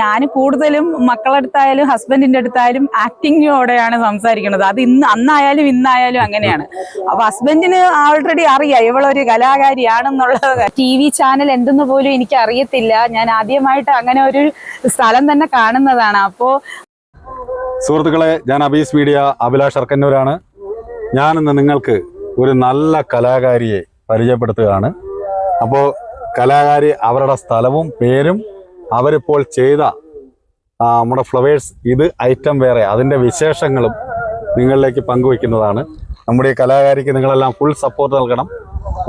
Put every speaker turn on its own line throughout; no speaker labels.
ഞാൻ കൂടുതലും മക്കളടുത്തായാലും ഹസ്ബൻഡിന്റെ അടുത്തായാലും ആക്ടിങ്ങോടെയാണ് സംസാരിക്കുന്നത്. അത് ഇന്ന് അന്നായാലും ഇന്നായാലും അങ്ങനെയാണ്. അപ്പൊ ഹസ്ബൻഡിന് ആൾറെഡി അറിയാം ഇവളൊരു കലാകാരിയാണെന്നുള്ളത്. ടി വി ചാനൽ എന്തെന്ന് പോലും എനിക്ക് അറിയത്തില്ല. ഞാൻ ആദ്യമായിട്ട് അങ്ങനെ ഒരു സ്ഥലം തന്നെ കാണുന്നതാണ്. അപ്പോ
സുഹൃത്തുക്കളെ ഞാൻ അബീസ് മീഡിയ അഭിലാഷ് അർക്കന്നൂരാണ്. ഞാനിന്ന് നിങ്ങൾക്ക് ഒരു നല്ല കലാകാരിയെ പരിചയപ്പെടുത്തുകയാണ്. അപ്പോൾ കലാകാരി അവരുടെ സ്ഥലവും പേരും അവരിപ്പോൾ ചെയ്ത നമ്മുടെ ഫ്ലവേഴ്സ് ഇത് ഐറ്റം വേറെ അതിന്റെ വിശേഷങ്ങളും നിങ്ങളിലേക്ക് പങ്കുവയ്ക്കുന്നതാണ്. നമ്മുടെ ഈ കലാകാരിക്ക് നിങ്ങളെല്ലാം ഫുൾ സപ്പോർട്ട് നൽകണം.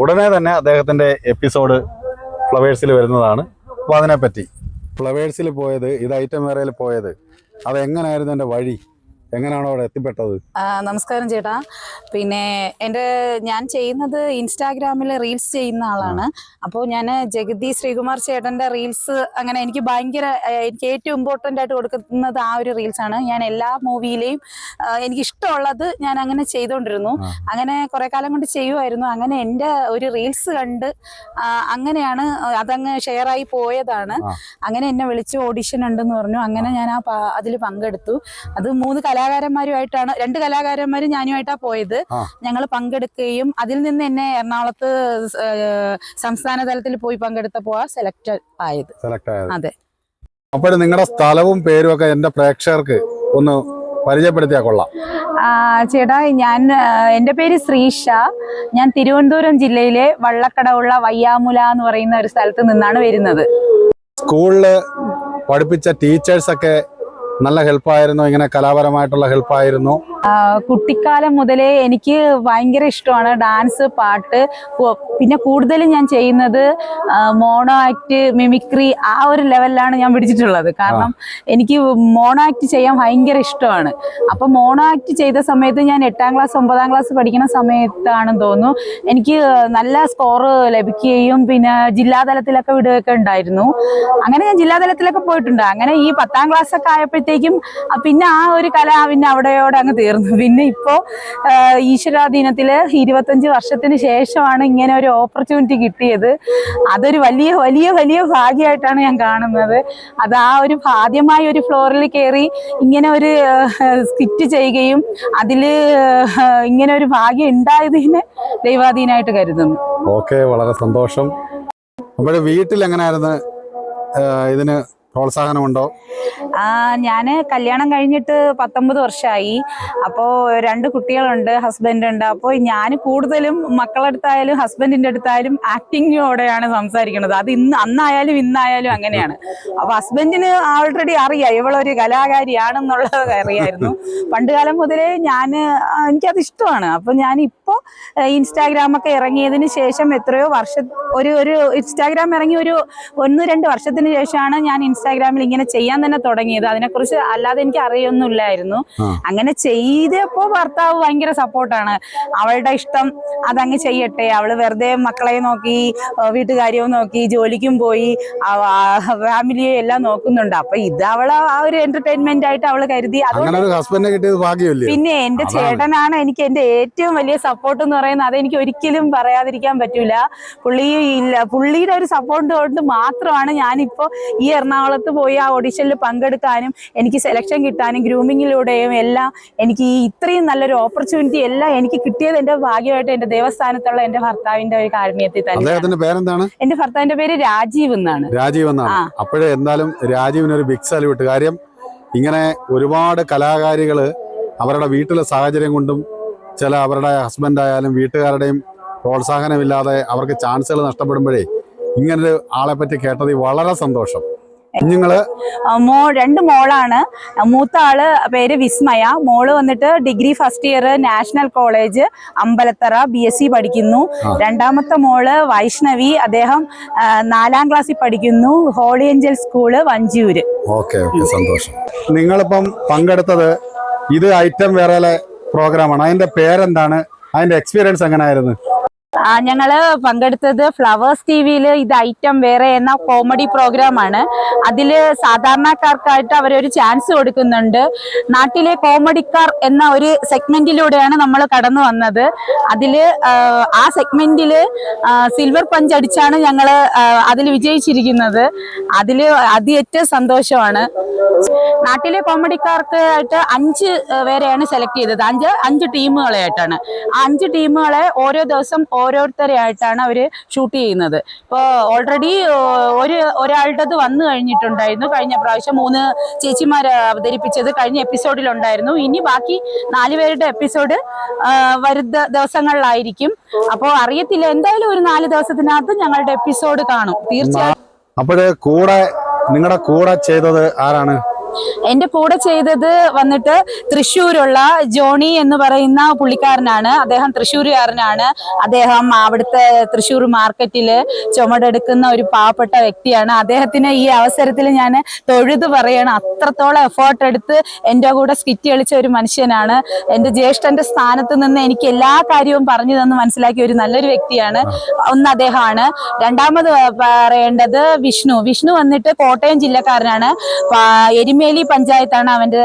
ഉടനെ തന്നെ അദ്ദേഹത്തിന്റെ എപ്പിസോഡ് ഫ്ലവേഴ്സിൽ വരുന്നതാണ്. അപ്പോൾ അതിനെപ്പറ്റി ഫ്ലവേഴ്സിൽ പോയത് ഇത് ഐറ്റം വേറയിൽ പോയത് അതെങ്ങനെയായിരുന്നു എന്റെ വഴി? എങ്ങനെയാണോ അവിടെ എത്തിപ്പെട്ടത്?
നമസ്കാരം ചേട്ടാ. പിന്നെ എന്റെ ഞാൻ ചെയ്യുന്നത് ഇൻസ്റ്റാഗ്രാമിൽ റീൽസ് ചെയ്യുന്ന ആളാണ്. അപ്പോൾ ഞാൻ ജഗതി ശ്രീകുമാർ ചേട്ടന്റെ റീൽസ് അങ്ങനെ എനിക്ക് ഭയങ്കര എനിക്ക് ഏറ്റവും ഇമ്പോർട്ടന്റ് ആയിട്ട് കൊടുക്കുന്നത് ആ ഒരു റീൽസ് ആണ്. ഞാൻ എല്ലാ മൂവിയിലെയും എനിക്ക് ഇഷ്ടമുള്ളത് ഞാൻ അങ്ങനെ ചെയ്തുകൊണ്ടിരുന്നു അങ്ങനെ കുറേ കാലം കൊണ്ട് ചെയ്യുമായിരുന്നു അങ്ങനെ എന്റെ ഒരു റീൽസ് കണ്ട് അങ്ങനെയാണ് അതങ്ങ് ഷെയറായി പോയതാണ്. അങ്ങനെ എന്നെ വിളിച്ച് ഓഡിഷൻ ഉണ്ടെന്ന് പറഞ്ഞു. അങ്ങനെ ഞാൻ ആ അതിൽ പങ്കെടുത്തു. അത് മൂന്ന് കലാകാരന്മാരുമായിട്ടാണ് രണ്ട് കലാകാരന്മാരും ഞാനുമായിട്ടാണ് പോയത്. ഞങ്ങൾ പങ്കെടുക്കുകയും അതിൽ നിന്ന് എന്നെ എറണാകുളത്ത് സംസ്ഥാന തലത്തിൽ പോയി പങ്കെടുത്തപ്പോൾ സെലക്ട് ആയത്.
സെലക്ട് ആയത്.
അതെ.
അപ്പോൾ നിങ്ങളുടെ സ്ഥലവും പേരും ഒക്കെ എന്റെ പ്രേക്ഷകർക്ക് ഒന്ന് പരിചയപ്പെടുത്തിയാ കൊള്ളാം.
ചേട്ടാ ഞാൻ എന്റെ പേര് ശ്രീഷ. ഞാൻ തിരുവനന്തപുരം ജില്ലയിലെ വള്ളക്കടവുള്ള വയ്യാമുല എന്ന് പറയുന്ന ഒരു സ്ഥലത്ത് നിന്നാണ് വരുന്നത്.
സ്കൂളിൽ പഠിപ്പിച്ച ടീച്ചേഴ്സൊക്കെ നല്ല ഹെൽപ്പായിരുന്നു ഇങ്ങനെ കലാപരമായിട്ടുള്ള ഹെൽപ്പായിരുന്നു
കുട്ടിക്കാലം മുതലേ എനിക്ക് ഭയങ്കര ഇഷ്ടമാണ് ഡാൻസ് പാട്ട്. പിന്നെ കൂടുതലും ഞാൻ ചെയ്യുന്നത് മോണോ ആക്ട് മിമിക്രി ആ ഒരു ലെവലിലാണ് ഞാൻ പിടിച്ചിട്ടുള്ളത്. കാരണം എനിക്ക് മോണോ ആക്ട് ചെയ്യാൻ ഭയങ്കര ഇഷ്ടമാണ്. അപ്പം മോണോ ആക്ട് ചെയ്ത സമയത്ത് ഞാൻ എട്ടാം ക്ലാസ് ഒമ്പതാം ക്ലാസ് പഠിക്കുന്ന സമയത്താണെന്ന് തോന്നുന്നു. എനിക്ക് നല്ല സ്കോർ ലഭിക്കുകയും പിന്നെ ജില്ലാതലത്തിലൊക്കെ വിടുകയൊക്കെ ഉണ്ടായിരുന്നു. അങ്ങനെ ഞാൻ ജില്ലാതലത്തിലൊക്കെ പോയിട്ടുണ്ട്. അങ്ങനെ ഈ പത്താം ക്ലാസ് ഒക്കെ ആയപ്പോഴത്തേക്കും പിന്നെ ആ ഒരു കല പിന്നെ അവിടെയോടെ അങ്ങ് തീർന്നു. പിന്നെ ഇപ്പോൾ ഈശ്വരാധീനത്തിൽ ഇരുപത്തഞ്ച് വർഷത്തിന് ശേഷമാണ് ഇങ്ങനെ ഒരു ഓപ്പർച്യൂണിറ്റി കിട്ടിയത്. അതൊരു വലിയ വലിയ വലിയ ഭാഗ്യമായിട്ടാണ് ഞാൻ കാണുന്നത്. അത് ആ ഒരു ആദ്യമായി ഒരു ഫ്ലോറിൽ കയറി ഇങ്ങനെ ഒരു സ്കിറ്റ് ചെയ്യുകയും അതിൽ ഇങ്ങനെ ഒരു ഭാഗ്യം ഉണ്ടായതിനെ ദൈവാധീനമായിട്ട് കരുതുന്നു.
ഓക്കെ വളരെ സന്തോഷം. നമ്മുടെ വീട്ടിൽ എങ്ങനെയായിരുന്നു ഇതിന് പ്രോത്സാഹനമുണ്ടോ?
ഞാൻ കല്യാണം കഴിഞ്ഞിട്ട് പത്തൊമ്പത് വർഷമായി അപ്പോൾ രണ്ട് കുട്ടികളുണ്ട് ഹസ്ബൻഡ് ഉണ്ട് അപ്പോൾ ഞാൻ കൂടുതലും മക്കളടുത്തായാലും ഹസ്ബൻഡിന്റെ അടുത്തായാലും ആക്ടിങ്ങോടെയാണ് സംസാരിക്കുന്നത്. അത് ഇന്ന് അന്നായാലും ഇന്നായാലും അങ്ങനെയാണ്. അപ്പോൾ ഹസ്ബൻഡിന് ആൾറെഡി അറിയാം ഇവളൊരു കലാകാരിയാണെന്നുള്ളത് അറിയായിരുന്നു. പണ്ട് കാലം മുതലേ ഞാൻ എനിക്കത് ഇഷ്ടമാണ്. അപ്പോൾ ഞാൻ ഇപ്പോൾ ഇൻസ്റ്റാഗ്രാം ഒക്കെ ഇറങ്ങിയതിന് ശേഷം എത്രയോ വർഷ ഒരു ഒരു ഇൻസ്റ്റാഗ്രാം ഇറങ്ങി ഒരു ഒന്ന് രണ്ട് വർഷത്തിന് ശേഷമാണ് ഞാൻ ഇൻസ്റ്റാഗ്രാമിൽ ഇങ്ങനെ ചെയ്യാൻ തന്നെ തുടങ്ങിയത്. അതിനെക്കുറിച്ച് അല്ലാതെ എനിക്ക് അറിയൊന്നുമില്ലായിരുന്നു. അങ്ങനെ ചെയ്തപ്പോ ഭർത്താവ് ഭയങ്കര സപ്പോർട്ടാണ്. അവളുടെ ഇഷ്ടം അതങ്ങ് ചെയ്യട്ടെ. അവൾ വെറുതെ മക്കളെ നോക്കി വീട്ടുകാര്യവും നോക്കി ജോലിക്കും പോയി ഫാമിലിയെ എല്ലാം നോക്കുന്നുണ്ട്. അപ്പൊ ഇത് അവൾ ആ ഒരു എന്റർടൈൻമെന്റ് ആയിട്ട് അവൾ കരുതി. പിന്നെ എന്റെ. ചേട്ടനാണ് എനിക്ക് എന്റെ ഏറ്റവും വലിയ സപ്പോർട്ട് എന്ന് പറയുന്നത്. അതെനിക്ക് ഒരിക്കലും പറയാതിരിക്കാൻ പറ്റൂല. പുള്ളി ഇല്ല. പുള്ളിയുടെ ഒരു സപ്പോർട്ട് കൊണ്ട് മാത്രമാണ് ഞാനിപ്പോ ഈ എറണാകുളത്ത് പോയി ആ ഓഡിഷനിൽ പങ്കെടുക്കാനും എനിക്ക് സെലക്ഷൻ കിട്ടാനും ഗ്രൂമിങ്ങിലൂടെയും എല്ലാം എനിക്ക് ഈ ഇത്രയും നല്ലൊരു ഓപ്പർച്യൂണിറ്റി എല്ലാം എനിക്ക് കിട്ടിയത് എന്റെ ഭാഗ്യമായിട്ട് എന്റെ ദേവസ്ഥാനത്തുള്ള എന്റെ ഭർത്താവിന്റെ ഒരു കാരുണ്യത്തിൽ
പേരെന്താണ്?
എന്റെ ഭർത്താവിന്റെ പേര് രാജീവ് എന്നാണ്.
രാജീവ് എന്നാണ്. അപ്പോഴേ എന്തായാലും രാജീവിന് ഒരു ബിഗ് സല്യൂട്ട് കാര്യം ഇങ്ങനെ ഒരുപാട് കലാകാരികൾ അവരുടെ വീട്ടിലെ സാഹചര്യം കൊണ്ടും ചില അവരുടെ ഹസ്ബൻഡ് ആയാലും വീട്ടുകാരുടെയും പ്രോത്സാഹനമില്ലാതെ അവർക്ക് ചാൻസുകൾ നഷ്ടപ്പെടുമ്പോഴേ ഇങ്ങനൊരു ആളെ പറ്റി കേട്ടത് വളരെ സന്തോഷം.
കുഞ്ഞുങ്ങൾ? മോ രണ്ട് മോളാണ്. മൂത്ത ആൾ പേര് വിസ്മയ. മോൾ വന്നിട്ട് degree first year National College Ambalathara B S C പഠിക്കുന്നു. രണ്ടാമത്തെ മോൾ വൈഷ്ണവി. അദ്ദേഹം നാലാം ക്ലാസ്സിൽ പഠിക്കുന്നു. Holy Angel school Vanchiyoor.
Okay okay സന്തോഷം. നിങ്ങളിപ്പം പങ്കെടുത്തത് ഇത് ഐറ്റം വേറെ പ്രോഗ്രാമാണ് അതിന്റെ പേരെന്താണ്? അതിന്റെ എക്സ്പീരിയൻസ് എങ്ങനെയായിരുന്നു
ഞങ്ങൾ പങ്കെടുത്തത് ഫ്ലവേഴ്സ് ടി വിയിൽ ഇത് ഐറ്റം വേറെ എന്ന കോമഡി പ്രോഗ്രാം ആണ്. അതിൽ സാധാരണക്കാർക്കായിട്ട് അവരൊരു ചാൻസ് കൊടുക്കുന്നുണ്ട്. നാട്ടിലെ കോമഡിക്കാർ എന്ന ഒരു സെഗ്മെന്റിലൂടെയാണ് നമ്മൾ കടന്നു വന്നത്. അതിൽ ആ, സെഗ്മെന്റിൽ സിൽവർ പഞ്ച് അടിച്ചാണ് ഞങ്ങൾ അതിൽ വിജയിച്ചിരിക്കുന്നത്. അതിൽ അതിയേറ്റവും സന്തോഷമാണ്. നാട്ടിലെ കോമഡിക്കാർക്ക് ആയിട്ട് അഞ്ച് പേരെയാണ് സെലക്ട് ചെയ്തത്. അഞ്ച് അഞ്ച് ടീമുകളായിട്ടാണ് ആ അഞ്ച് ടീമുകളെ ഓരോ ദിവസം ഓരോരുത്തരെ ആയിട്ടാണ് അവർ ഷൂട്ട് ചെയ്യുന്നത്. ഇപ്പോൾ ഓൾറെഡി ഒരു ഒരാളുടേത് വന്നു കഴിഞ്ഞിട്ടുണ്ടായിരുന്നു. കഴിഞ്ഞ പ്രാവശ്യം മൂന്ന് ചേച്ചിമാർ അവതരിപ്പിച്ചത് കഴിഞ്ഞ എപ്പിസോഡിലുണ്ടായിരുന്നു ഇനി ബാക്കി നാല് പേരുടെ എപ്പിസോഡ് വരുന്ന ദിവസങ്ങളിലായിരിക്കും. അപ്പോൾ അറിയത്തില്ല എന്തായാലും ഒരു നാല് ദിവസത്തിനകത്ത് ഞങ്ങളുടെ എപ്പിസോഡ് കാണും. തീർച്ചയായും
അപ്പോഴേ കൂടെ നിങ്ങളുടെ കൂടെ ചെയ്തത് ആരാണ്?
എന്റെ കൂടെ ചെയ്തത് വന്നിട്ട് തൃശ്ശൂരുള്ള ജോണി എന്ന് പറയുന്ന പുള്ളിക്കാരനാണ്. അദ്ദേഹം തൃശ്ശൂരുകാരനാണ്. അദ്ദേഹം അവിടുത്തെ തൃശ്ശൂർ മാർക്കറ്റിൽ ചുമടെടുക്കുന്ന ഒരു പാവപ്പെട്ട വ്യക്തിയാണ്. അദ്ദേഹത്തിന് ഈ അവസരത്തിൽ ഞാൻ തൊഴുത് പറയണം. അത്രത്തോളം എഫേർട്ട് എടുത്ത് എന്റെ കൂടെ സ്കിറ്റ് കളിച്ച ഒരു മനുഷ്യനാണ്. എന്റെ ജ്യേഷ്ഠന്റെ സ്ഥാനത്ത് നിന്ന് എനിക്ക് എല്ലാ കാര്യവും പറഞ്ഞു തന്ന് മനസ്സിലാക്കിയ ഒരു നല്ലൊരു വ്യക്തിയാണ്. ഒന്ന് അദ്ദേഹമാണ്. രണ്ടാമത് പറയേണ്ടത് വിഷ്ണു. വിഷ്ണു വന്നിട്ട് കോട്ടയം ജില്ലക്കാരനാണ്. പ- എരുമേലി പഞ്ചായത്താണ് അവന്റെ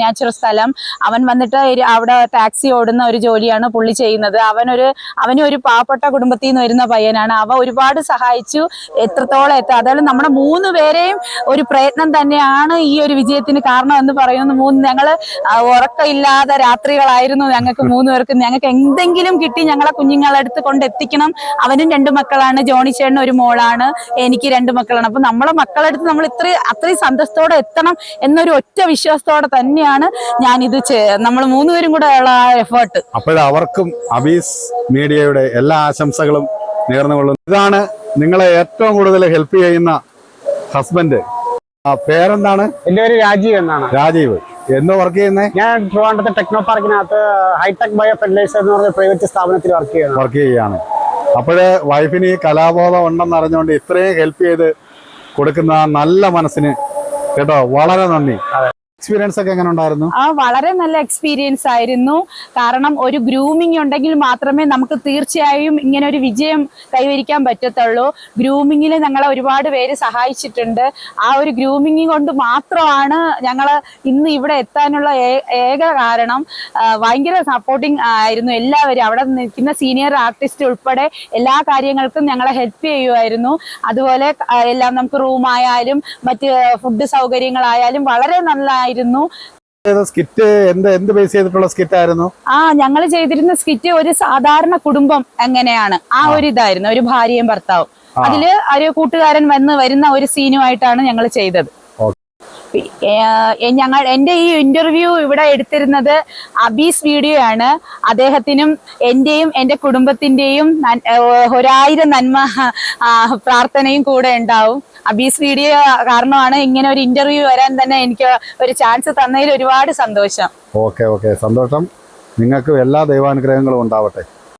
നാച്ചുറൽ സ്ഥലം. അവൻ വന്നിട്ട് അവിടെ ടാക്സി ഓടുന്ന ഒരു ജോലിയാണ് പുള്ളി ചെയ്യുന്നത്. അവനൊരു അവനും ഒരു പാവപ്പെട്ട കുടുംബത്തിൽ നിന്ന് വരുന്ന പയ്യനാണ്. അവ ഒരുപാട് സഹായിച്ചു. എത്രത്തോളം എത്തുക അതായത് നമ്മുടെ മൂന്ന് പേരെയും ഒരു പ്രയത്നം തന്നെയാണ് ഈ ഒരു വിജയത്തിന് കാരണം എന്ന് പറയുന്നത് മൂന്ന് ഞങ്ങൾ ഉറക്കമില്ലാതെ രാത്രികളായിരുന്നു ഞങ്ങൾക്ക് മൂന്ന് പേർക്ക്. ഞങ്ങൾക്ക് എന്തെങ്കിലും കിട്ടി ഞങ്ങളെ കുഞ്ഞുങ്ങളെ അടുത്ത് കൊണ്ടെത്തിക്കണം അവനും രണ്ട് മക്കളാണ്. ജോണി ചേട്ടൻ ഒരു മോളാണ്. എനിക്ക് രണ്ട് മക്കളാണ്. അപ്പൊ നമ്മളെ മക്കളെടുത്ത് നമ്മൾ ഇത്ര അത്രയും സന്തോഷത്തോടെ എത്തണം എന്നൊരു ഒറ്റ വിശ്വാസത്തോടെ തന്നെയാണ് ഞാൻ ഇത് നമ്മൾ മൂന്നുപേരും കൂടെ ഉള്ള ആ എഫേർട്ട്
അപ്പോഴവർക്കും അബീസ് മീഡിയയുടെ എല്ലാ ആശംസകളും നേർന്നുകൊള്ളുന്നു ഇതാണ് നിങ്ങളെ ഏറ്റവും കൂടുതൽ ഹെൽപ്പ് ചെയ്യുന്ന ഹസ്ബൻഡ് പേരെന്താണ്?
എന്റെ പേര് രാജീവ് എന്നാണ്.
രാജീവ്. എന്ന് വർക്ക് ചെയ്യുന്നത്
ഞാൻ ട്രിവാൻഡ്രത്തെ ടെക്നോ പാർക്കിനകത്ത് ഹൈടെക് ബയോ ഫെർട്ടിലൈസർ എന്ന് പറഞ്ഞ പ്രൈവറ്റ് സ്ഥാപനത്തിൽ വർക്ക് ചെയ്യുന്നു.
വർക്ക് ചെയ്യുകയാണ്. അപ്പോഴ് വൈഫിന് ഈ കലാബോധം ഉണ്ടെന്ന് അറിഞ്ഞുകൊണ്ട് ഇത്രയും ഹെൽപ്പ് ചെയ്ത് കൊടുക്കുന്ന നല്ല മനസ്സിന് കേട്ടോ വളരെ നന്ദി. എക്സ്പീരിയൻസ് ഒക്കെ എങ്ങനെ ഉണ്ടായിരുന്നു?
ആ വളരെ നല്ല എക്സ്പീരിയൻസ് ആയിരുന്നു. കാരണം ഒരു ഗ്രൂമിംഗ് ഉണ്ടെങ്കിൽ മാത്രമേ നമുക്ക് തീർച്ചയായും ഇങ്ങനെ ഒരു വിജയം കൈവരിക്കാൻ പറ്റത്തുള്ളൂ. ഗ്രൂമിങ്ങിൽ ഞങ്ങളെ ഒരുപാട് പേര് സഹായിച്ചിട്ടുണ്ട്. ആ ഒരു ഗ്രൂമിങ് കൊണ്ട് മാത്രമാണ് ഞങ്ങൾ ഇന്ന് ഇവിടെ എത്താനുള്ള ഏക കാരണം. ഭയങ്കര സപ്പോർട്ടിങ് ആയിരുന്നു എല്ലാവരും. അവിടെ നിൽക്കുന്ന സീനിയർ ആർട്ടിസ്റ്റ് ഉൾപ്പെടെ എല്ലാ കാര്യങ്ങൾക്കും ഞങ്ങളെ ഹെൽപ്പ് ചെയ്യുമായിരുന്നു. അതുപോലെ എല്ലാം നമുക്ക് റൂമായാലും മറ്റ് ഫുഡ് സൗകര്യങ്ങളായാലും വളരെ നല്ലതായിരുന്നു
സ്കിറ്റ് എന്ത് എന്ത് ബേസ് ചെയ്തിട്ടുള്ള സ്കിറ്റ് ആയിരുന്നു?
ആ ഞങ്ങൾ ചെയ്തിരുന്ന സ്കിറ്റ് ഒരു സാധാരണ കുടുംബം എങ്ങനെയാണ്? ആ ഒരു ഇതായിരുന്നു ഒരു ഭാര്യയും ഭർത്താവും. അതിൽ ഒരു കൂട്ടുകാരൻ വന്ന് വരുന്ന ഒരു സീനുമായിട്ടാണ് ഞങ്ങൾ ചെയ്തത്. ഞങ്ങൾ എന്റെ ഈ ഇന്റർവ്യൂ ഇവിടെ എടുത്തിരുന്നത് അബീസ് വീഡിയോ ആണ്. അദ്ദേഹത്തിനും എന്റെയും എന്റെ കുടുംബത്തിന്റെയും ഒരായിരം നന്മ പ്രാർത്ഥനയും കൂടെ ഉണ്ടാവും. അബീസ് വീഡിയോ കാരണമാണ് ഇങ്ങനെ ഒരു ഇന്റർവ്യൂ വരാൻ തന്നെ എനിക്ക് ഒരു ചാൻസ് തന്നതിൽ ഒരുപാട് സന്തോഷം.
Okay okay. സന്തോഷം. നിങ്ങൾക്കും എല്ലാ ദൈവാനുഗ്രഹങ്ങളും ഉണ്ടാവട്ടെ.